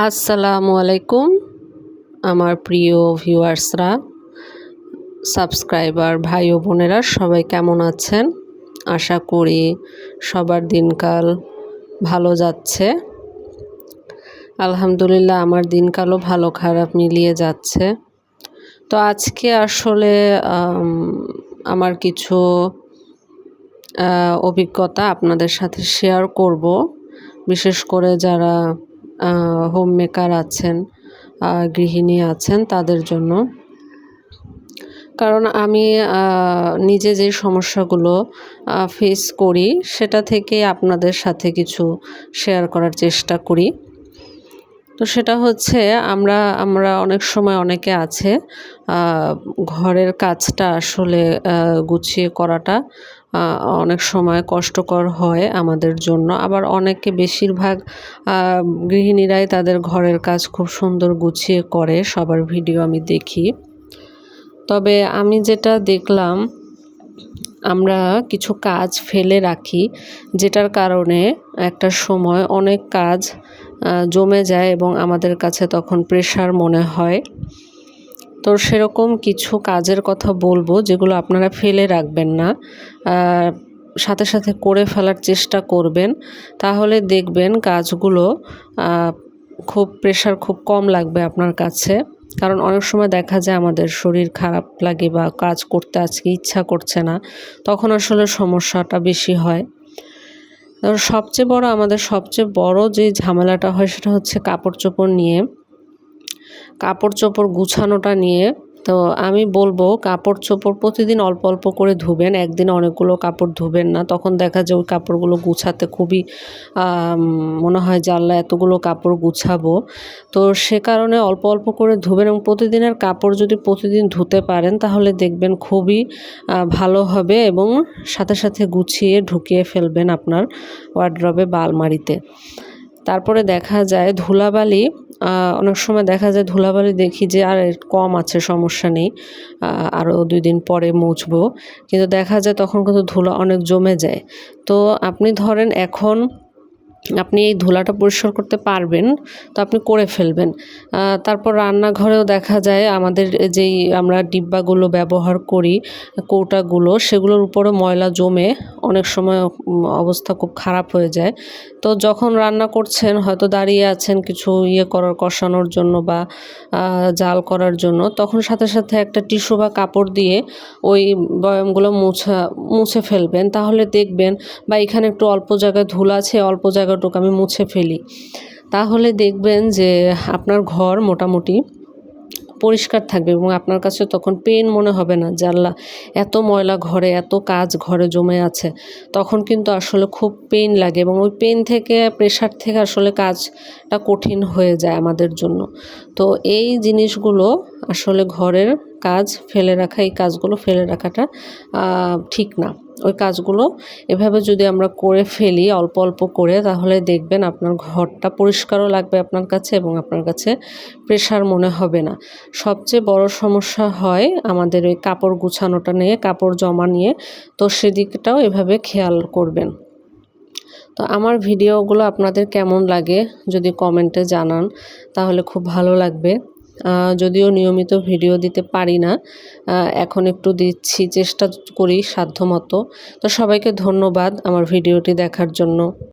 আসসালামু আলাইকুম, আমার প্রিয় ভিউয়ার্সরা, সাবস্ক্রাইবার ভাই ও বোনেরা, সবাই কেমন আছেন? আশা করি সবার দিনকাল ভালো যাচ্ছে। আলহামদুলিল্লাহ, আমার দিনকালও ভালো খারাপ মিলিয়ে যাচ্ছে। তো আজকে আসলে আমার কিছু অভিজ্ঞতা আপনাদের সাথে শেয়ার করব। বিশেষ করে যারা হোম মেকার আছেন গৃহিণী আছেন তাদের জন্য। কারণ আমি নিজে যে সমস্যাগুলো ফেস করি সেটা থেকে আপনাদের সাথে কিছু শেয়ার করার চেষ্টা করি। তো সেটা হচ্ছে আমরা আমরা অনেক সময় অনেকে আছে ঘরের কাজটা আসলে গুছিয়ে করাটা অনেক সময় কষ্টকর হয় আমাদের জন্য। আবার অনেকে বেশিরভাগ গৃহিণীরাই তাদের ঘরের কাজ খুব সুন্দর গুছিয়ে করে, সবার ভিডিও আমি দেখি। তবে আমি যেটা দেখলাম, আমরা কিছু কাজ ফেলে রাখি, যেটার কারণে একটা সময় অনেক কাজ জমে যায় এবং আমাদের কাছে তখন প্রেশার মনে হয়। তো সেরকম কিছু কাজের কথা বলব যেগুলো আপনারা ফেলে রাখবেন না। সাথে সাথে করে ফেলার চেষ্টা করবেন। তাহলে দেখবেন কাজগুলো খুব প্রেশার খুব কম লাগবে আপনার কাছে। কারণ অনেক সময় দেখা যায় আমাদের শরীর খারাপ লাগে বা কাজ করতে আজকে ইচ্ছা করছে না, তখন আসলে সমস্যাটা বেশি হয়। সবচেয়ে বড়, আমাদের সবচেয়ে বড় যে ঝামেলাটা হয় সেটা হচ্ছে কাপড় চোপড় নিয়ে। কাপড় চোপড় গুছানোটা নিয়ে। তো আমি বলব কাপড় চোপড় প্রতিদিন অল্প অল্প করে ধুবেন, একদিন অনেকগুলো কাপড় ধুবেন না। তখন দেখা যায় ওই কাপড়গুলো গুছাতে খুবই মনে হয় জানলা এতগুলো কাপড় গুছাবো। তো সে কারণে অল্প অল্প করে ধুবেন এবং প্রতিদিনের কাপড় যদি প্রতিদিন ধুতে পারেন, তাহলে দেখবেন খুবই ভালো হবে এবং সাথে সাথে গুছিয়ে ঢুকিয়ে ফেলবেন আপনার ওয়ার্ড্রবে বা আলমারিতে। তারপরে দেখা যায় ধুলাবালি অনেক সময় দেখা যায় ধুলাবালি দেখি যে আর কম আছে, সমস্যা নেই আরও দুই দিন পরে মুছবো। কিন্তু দেখা যায় তখন কিন্তু ধুলা অনেক জমে যায়। তো আপনি ধরেন এখন আপনি এই ধুলাটা পরিষ্কার করতে পারবেন, তো আপনি করে ফেলবেন। তারপর রান্নাঘরেও দেখা যায় আমাদের যেই আমরা ডিব্বাগুলো ব্যবহার করি, কৌটাগুলো, সেগুলোর উপরে ময়লা জমে অনেক সময় অবস্থা খুব খারাপ হয়ে যায়। তো যখন রান্না করছেন, হয়তো দাঁড়িয়ে আছেন কিছু ইয়ে করার, কষানোর জন্য বা জাল করার জন্য, তখন সাথে সাথে একটা টিস্যু বা কাপড় দিয়ে ওই বয়ামগুলো মুছা, মুছে ফেলবেন। তাহলে দেখবেন বা এখানে একটু অল্প জায়গায় ধুল আছে, অল্প জায়গাটুকু আমি মুছে ফেলি। তাহলে দেখবেন যে আপনার ঘর মোটামুটি পরিষ্কার থাকবে এবং আপনার কাছে তখন পেন মনে হবে না জানলা এত ময়লা ঘরে, এত কাজ ঘরে জমে আছে। তখন কিন্তু আসলে খুব পেন লাগে এবং ওই পেন থেকে প্রেশার থেকে আসলে কাজটা কঠিন হয়ে যায় আমাদের জন্য। তো এই জিনিসগুলো আসলে ঘরের কাজ ফেলে রাখা, এই কাজগুলো ফেলে রাখাটা ঠিক না। ওই কাজগুলো এভাবে যদি আমরা করে ফেলি, অল্প অল্প করে, তাহলে দেখবেন আপনার ঘরটা পরিষ্কারও লাগবে আপনার কাছে এবং আপনার কাছে প্রেশার মনে হবে না। সবচেয়ে বড় সমস্যা হয় আমাদের ওই কাপড় গুছানোটা নিয়ে, কাপড় জমা নিয়ে, তো সেদিকটাও এভাবে খেয়াল করবেন। তো আমার ভিডিওগুলো আপনাদের কেমন লাগে যদি কমেন্টে জানান, তাহলে খুব ভালো লাগবে। যদিও নিয়মিত ভিডিও দিতে পারি না এখন একটু দিচ্ছি, চেষ্টা করি সাধ্যমতো। তো সবাইকে ধন্যবাদ আমার ভিডিওটি দেখার জন্য।